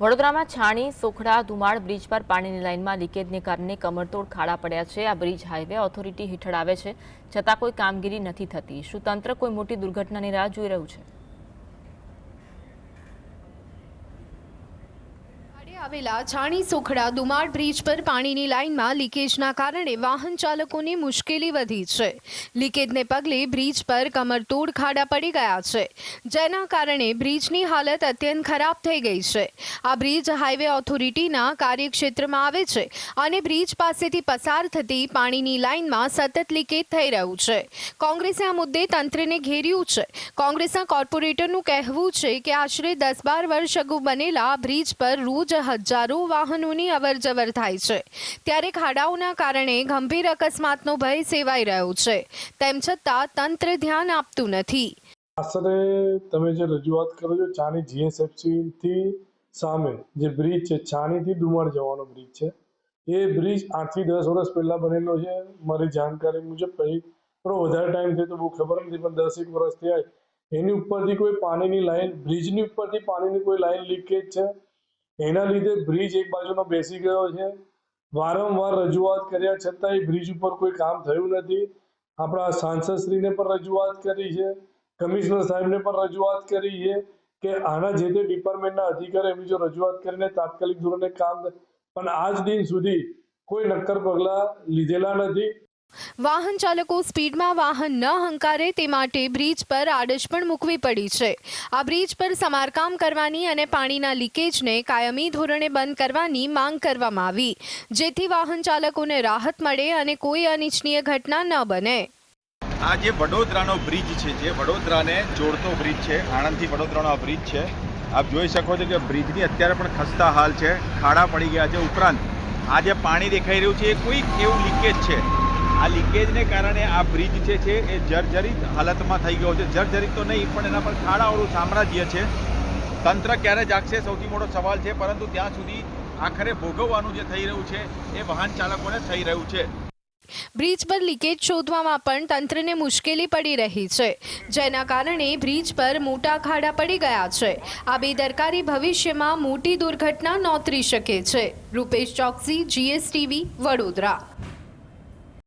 વડોદરામાં છાણી, સોખડા, ધુમાડ બ્રિજ પર પાણીની લાઇનમાં લીકેજને કારણે કમરતોડ ખાડા પડ્યા છે. આ બ્રિજ હાઈવે ઓથોરિટી હેઠળ આવે છે, છતાં કોઈ કામગીરી નથી થતી. શું તંત્ર કોઈ મોટી દુર્ઘટનાની રાહ જોઈ રહ્યું છે? આવેલા છાણી સુખડા દુમાડ બ્રિજ પર પાણીની લાઇનમાં લીકેજના કારણે વાહન ચાલકોની મુશ્કેલી વધી છે. લીકેજને પગલે બ્રિજ પર કમરતોડ ખાડા પડી ગયા છે. જેના કારણે બ્રિજની હાલત અત્યંત ખરાબ થઈ ગઈ છે. આ બ્રિજ હાઈવે ઓથોરિટીના કાર્યક્ષેત્રમાં આવે છે અને બ્રિજ પાસેથી પસાર થતી પાણીની લાઇનમાં સતત લીકેજ થઈ રહ્યું છે. કોંગ્રેસે આ મુદ્દે તંત્રને ઘેર્યું છે. કોંગ્રેસના કોર્પોરેટરનું કહેવું છે કે આશરે દસ બાર વર્ષ અગાઉ બનેલા બ્રિજ પર રોજ હજારો વાહનોની અવરજવર થાય છે. ત્યારે ખાડાઓના કારણે ગંભીર અકસ્માતનો ભય સેવાઈ રહ્યો છે. તેમ છતાં તંત્ર ધ્યાન આપતું નથી. આશરે તમે જે રજૂઆત કરો છો ચાણી જીએસએફસીથી સામે જે બ્રિજ છે ચાણીથી ડુમર જવાનો બ્રિજ છે. એ બ્રિજ આઠથી દસ વર્ષ પહેલાં બનેલો છે. મારી જાણકારી મુજબ પછી થોડો વધારે ટાઈમ થયો તો બહુ ખબર નથી, પણ દસ એક વર્ષ થયા. એની ઉપરથી કોઈ પાણીની લાઈન, બ્રિજની ઉપરથી પાણીની કોઈ લાઈન લીકેજ છે? એના લીધે બ્રિજ એક બાજુનો બેસી ગયો છે. વારંવાર રજૂઆત કર્યા છતાંય બ્રિજ ઉપર કોઈ કામ થયું નથી. આપણા સાંસદશ્રીને પણ રજૂઆત કરી છે. કમિશનર સાહેબને પણ રજૂઆત કરી છે કે આના જે તે ડિપાર્ટમેન્ટના અધિકારી એમની જો રજૂઆત કરીને તાત્કાલિક ધોરણે કામ પણ આજ દિન સુધી કોઈ નક્કર પગલાં લીધેલા નથી. વાહન ચાલકો સ્પીડમાં વાહન ન હંકારે તે માટે બ્રિજ પર આડશ પણ મૂકવી પડી છે. આ બ્રિજ પર સમારકામ કરવાની અને પાણીના લીકેજને કાયમી ધોરણે બંધ કરવાની માંગ કરવામાં આવી. જેથી વાહન ચાલકોને રાહત મળે અને કોઈ અનિચ્છનીય ઘટના ન બને. આ જે વડોદરાનો બ્રિજ છે, જે વડોદરાને જોડતો બ્રિજ છે, આણંદથી વડોદરાનો આ બ્રિજ છે. આપ જોઈ શકો છો કે બ્રિજની અત્યારે પણ ખસ્તા હાલ છે, ખાડા પડી ગયા છે ઉપરાંત આ જે પાણી દેખાઈ રહ્યું છે, એ કોઈક એવું લીકેજ છે? આ લીકેજને કારણે આ બ્રિજ જે છે એ જર્જરિત હાલતમાં થઈ ગયો છે. જર્જરિત તો નહીં, પણ એના પર ખાડાવાળું સામ્રાજ્ય છે. તંત્ર ક્યારે જાગશે સૌથી મોટો સવાલ છે, પરંતુ ત્યાં સુધી આખરે ભોગવવાનું જે થઈ રહ્યું છે, એ વાહન ચાલકોને થઈ રહ્યું છે. બ્રિજ પર લીકેજ શોધવામાં પણ તંત્રને મુશ્કેલી પડી રહી છે. જેના કારણે બ્રિજ પર મોટા ખાડા પડી ગયા છે. આ બેદરકારી ભવિષ્યમાં મોટી દુર્ઘટના નોતરી શકે છે. રૂપેશ ચોકસી જીએસટીવી વડોદરા.